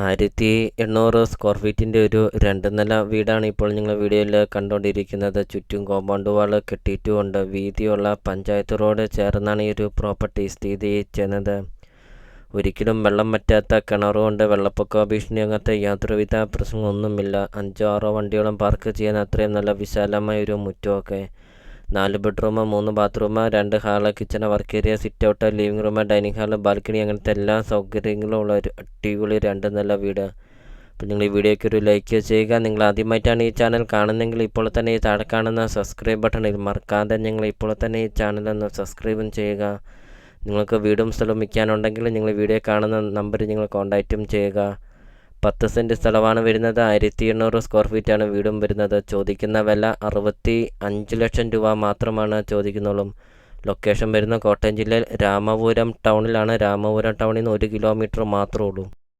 ആയിരത്തി എണ്ണൂറ് സ്ക്വയർ ഫീറ്റിന്റെ ഒരു രണ്ട് നില വീടാണ് ഇപ്പോൾ നിങ്ങൾ വീഡിയോയിൽ കണ്ടുകൊണ്ടിരിക്കുന്നത്. ചുറ്റും കോമ്പൗണ്ട് വാൾ കെട്ടിയിട്ടുമുണ്ട്. വീതിയുള്ള പഞ്ചായത്ത് റോഡ് ചേർന്നാണ് ഈ ഒരു പ്രോപ്പർട്ടി സ്ഥിതി ചെയ്യുന്നത്. ഒരിക്കലും വെള്ളം പറ്റാത്ത കിണറുകൊണ്ട് വെള്ളപ്പൊക്ക ഭീഷണി അങ്ങനത്തെ യാതൊരുവിധ പ്രശ്നങ്ങളൊന്നുമില്ല. അഞ്ചോ ആറോ വണ്ടിയോളം പാർക്ക് ചെയ്യാൻ അത്രയും നല്ല വിശാലമായ ഒരു മുറ്റമൊക്കെ നാല് ബെഡ്റൂം മൂന്ന് ബാത്റൂം രണ്ട് hall kitchen work area sit out living room dining hall balcony അങ്ങനത്തെ എല്ലാ സൗകര്യങ്ങളും ഉള്ള ഒരു അടിപൊളി രണ്ട് നല്ല വീട്. അപ്പോൾ നിങ്ങൾ ഈ വീഡിയോയ്ക്ക് ഒരു ലൈക്ക് ചെയ്യുക. നിങ്ങൾ ആദ്യമായിട്ടാണ് ഈ ചാനൽ കാണുന്നതെങ്കിൽ ഇപ്പോൾ തന്നെ ഈ താഴെ കാണുന്ന സബ്സ്ക്രൈബ് ബട്ടണിൽ മറക്കാതെ നിങ്ങൾ ഇപ്പോൾ തന്നെ ഈ ചാനൽ ഒന്ന് സബ്സ്ക്രൈബും ചെയ്യുക. നിങ്ങൾക്ക് വീടും സ്ഥലവും വിൽക്കാനുണ്ടെങ്കിൽ നിങ്ങൾ വീഡിയോ കാണുന്ന നമ്പർ നിങ്ങൾ കോൺടാക്റ്റും ചെയ്യുക. പത്ത് സെന്റ് സ്ഥലമാണ് വരുന്നത്. ആയിരത്തി എണ്ണൂറ് സ്ക്വയർ ഫീറ്റാണ് വീടും വരുന്നത്. ചോദിക്കുന്ന വില അറുപത്തി അഞ്ച് ലക്ഷം രൂപ മാത്രമാണ് ചോദിക്കുന്നുള്ളൂ. ലൊക്കേഷൻ വരുന്ന കോട്ടയം ജില്ലയിൽ രാമപുരം ടൗണിലാണ് രാമപുരം ടൗണിൽ നിന്ന് ഒരു കിലോമീറ്റർ മാത്രമേ ഉള്ളൂ.